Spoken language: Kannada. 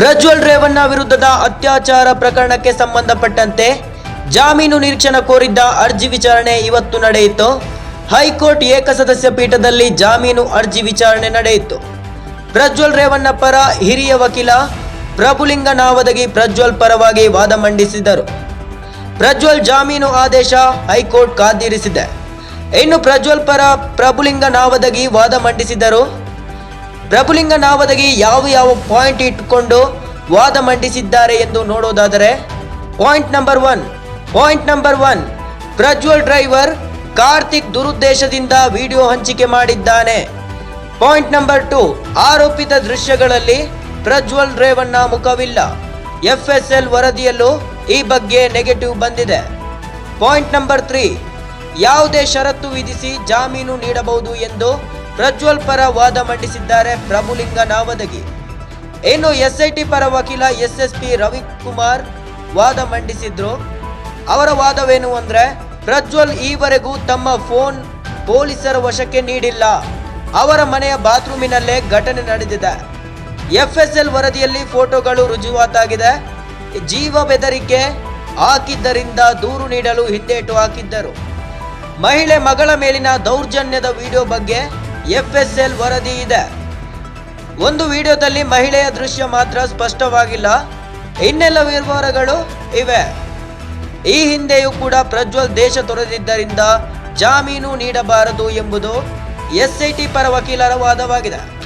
ಪ್ರಜ್ವಲ್ ರೇವಣ್ಣ ವಿರುದ್ಧದ ಅತ್ಯಾಚಾರ ಪ್ರಕರಣಕ್ಕೆ ಸಂಬಂಧಪಟ್ಟಂತೆ ಜಾಮೀನು ನಿರೀಕ್ಷಣೆ ಕೋರಿದ್ದ ಅರ್ಜಿ ವಿಚಾರಣೆ ಇವತ್ತು ನಡೆಯಿತು. ಹೈಕೋರ್ಟ್ ಏಕಸದಸ್ಯ ಪೀಠದಲ್ಲಿ ಜಾಮೀನು ಅರ್ಜಿ ವಿಚಾರಣೆ ನಡೆಯಿತು. ಪ್ರಜ್ವಲ್ ರೇವಣ್ಣ ಪರ ಹಿರಿಯ ವಕೀಲ ಪ್ರಭುಲಿಂಗ ನಾವದಗಿ ಪ್ರಜ್ವಲ್ ಪರವಾಗಿ ವಾದ ಮಂಡಿಸಿದರು. ಪ್ರಜ್ವಲ್ ಜಾಮೀನು ಆದೇಶ ಹೈಕೋರ್ಟ್ ಕಾದಿರಿಸಿದೆ. ಇನ್ನು ಪ್ರಜ್ವಲ್ ಪರ ಪ್ರಭುಲಿಂಗ ನಾವದಗಿ ವಾದ ಮಂಡಿಸಿದರು. ಪ್ರಭುಲಿಂಗ ನಾವದಗಿ ಯಾವ ಯಾವ ಪಾಯಿಂಟ್ ಇಟ್ಟುಕೊಂಡು ವಾದ ಮಂಡಿಸಿದ್ದಾರೆ ಎಂದು ನೋಡೋದಾದರೆ point number one point number one Prajwal driver Karthik ದುರುದ್ದೇಶದಿಂದ video ಹಂಚಿಕೆ ಮಾಡಿದ್ದಾನೆ. ಪಾಯಿಂಟ್ ನಂಬರ್ ಟು ಆರೋಪಿತ ದೃಶ್ಯಗಳಲ್ಲಿ ಪ್ರಜ್ವಲ್ ರೇವಣ್ಣ ಮುಖವಿಲ್ಲ. ಎಫ್ ಎಸ್ ಎಲ್ ವರದಿಯಲ್ಲೂ ಈ ಬಗ್ಗೆ ನೆಗೆಟಿವ್ ಬಂದಿದೆ. ಪಾಯಿಂಟ್ ನಂಬರ್ ತ್ರೀ ಯಾವುದೇ ಷರತ್ತು ವಿಧಿಸಿ ಜಾಮೀನು ನೀಡಬಹುದು ಎಂದು ಪ್ರಜ್ವಲ್ ಪರ ವಾದ ಮಂಡಿಸಿದ್ದಾರೆ ಪ್ರಭುಲಿಂಗ ನಾವದಗಿ ಇನ್ನು ಎಸ್ಐಟಿ ಪರ ವಕೀಲ ಎಸ್ ಎಸ್ ಪಿ ರವಿಕುಮಾರ್ ವಾದ ಮಂಡಿಸಿದ್ರು. ಅವರ ವಾದವೇನು ಅಂದ್ರೆ, ಪ್ರಜ್ವಲ್ ಈವರೆಗೂ ತಮ್ಮ ಫೋನ್ ಪೊಲೀಸರ ವಶಕ್ಕೆ ನೀಡಿಲ್ಲ. ಅವರ ಮನೆಯ ಬಾತ್ರೂಮಿನಲ್ಲೇ ಘಟನೆ ನಡೆದಿದೆ. ಎಫ್ಎಸ್ಎಲ್ ವರದಿಯಲ್ಲಿ ಫೋಟೋಗಳು ರುಜುವಾತಾಗಿದೆ. ಜೀವ ಬೆದರಿಕೆ ಹಾಕಿದ್ದರಿಂದ ದೂರು ನೀಡಲು ಹಿಂದೇಟು ಹಾಕಿದ್ದರು. ಮಹಿಳೆ ಮಗಳ ಮೇಲಿನ ದೌರ್ಜನ್ಯದ ವಿಡಿಯೋ ಬಗ್ಗೆ ಎಫ್ಎಸ್ಎಲ್ ವರದಿ ಇದೆ. ಒಂದು ವಿಡಿಯೋದಲ್ಲಿ ಮಹಿಳೆಯ ದೃಶ್ಯ ಮಾತ್ರ ಸ್ಪಷ್ಟವಾಗಿಲ್ಲ. ಇನ್ನೆಲ್ಲ ವಿವರಗಳು ಇವೆ. ಈ ಹಿಂದೆಯೂ ಕೂಡ ಪ್ರಜ್ವಲ್ ದೇಶ ತೊರೆದಿದ್ದರಿಂದ ಜಾಮೀನು ನೀಡಬಾರದು ಎಂಬುದು ಎಸ್ಐಟಿ ಪರ ವಕೀಲರ ವಾದವಾಗಿದೆ.